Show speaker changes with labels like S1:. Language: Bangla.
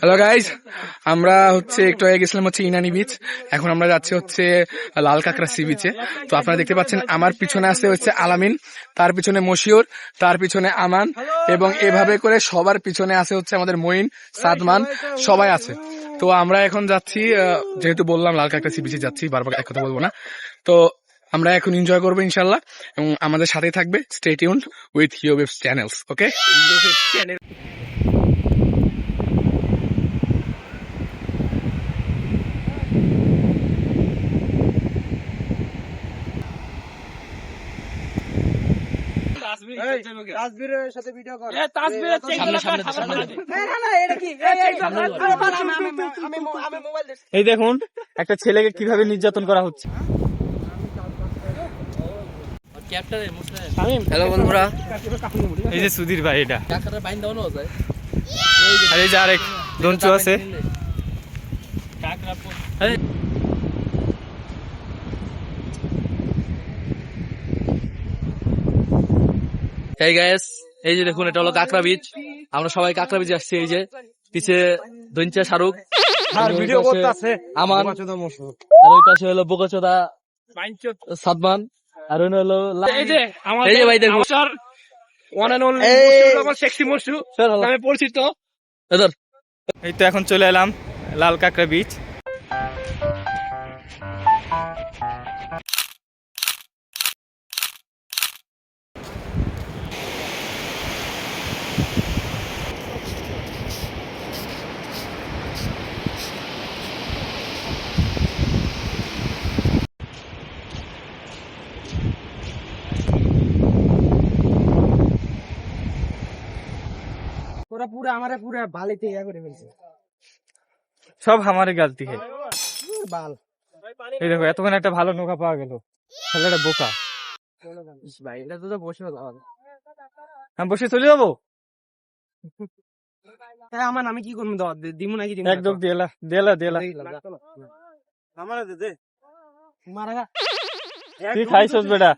S1: হ্যালো গাইজ আমরা হচ্ছে একটু আগে গেছিলাম হচ্ছে ইনানি বিচ এখন আমরা যাচ্ছি হচ্ছে লাল কাঁকড়া সি বিচে তো আপনারা দেখতে পাচ্ছেন, আমার পিছনে আছে হচ্ছে আলামিন, তার পিছনে মশিউর, তার পিছনে আমান এবং এভাবে করে সবার পিছনে আছে হচ্ছে আমাদের মঈন, সাদমান, সবাই আছে। তো আমরা এখন যাচ্ছি যেহেতু বললাম লাল কাঁকড়া সি বিচে যাচ্ছি, বারবার এক কথা বলব না। তো আমরা এখন এনজয় করব ইনশাল্লাহ এবং আমাদের সাথেই থাকবে। Stay tune with you web channels okay
S2: তাসবিরের সাথে ভিডিও কর।
S3: এই দেখুন একটা ছেলেকে কীভাবে নির্যাতন করা হচ্ছে।
S4: হ্যালো বন্ধুরা।
S3: এই যে সুধীর ভাই এটা। আর এই যে আরেক দঞ্চু আছে। এই,
S4: গায়েস এই যে দেখুন এটা হলো কাকড়া বীজ। আমরা সবাই কাকড়া বীজ আসছি এই যে। পিছে দঞ্চা শাহরুখ।
S3: আর ভিডিও করতেছে।
S4: আমান। আর ওই পাশে হলো বোকাচোদা সাদমান। আর ওই হলো লা-
S3: এই যে
S4: এই যে ভাই দেখুন।
S3: ওয়ান এন্ড অনলি আমার সেক্সি মশু নামে পরিচিত। এই তো এখন চলে এলাম লাল কাঁকড়া বিচ
S2: ওরা পুরো আমারে পুরো বালিতে ইয়া করে ফেলছে।
S3: সব আমারে গালতি হে।
S2: বাল।
S3: এই দেখো এতক্ষণ একটা ভালো নৌকা পাওয়া গেল। ছেলেটা বোকা।
S2: ভাই এটা তো বসে
S3: আমি বসে চলে যাব?
S2: হ্যাঁ আমার আমি কি করব? দাও দিমু নাকি দিমু
S3: একদম দেলা দেলা দেলা।
S2: আমার দে দে। মারা গা
S3: তুই খাইছস বেটা।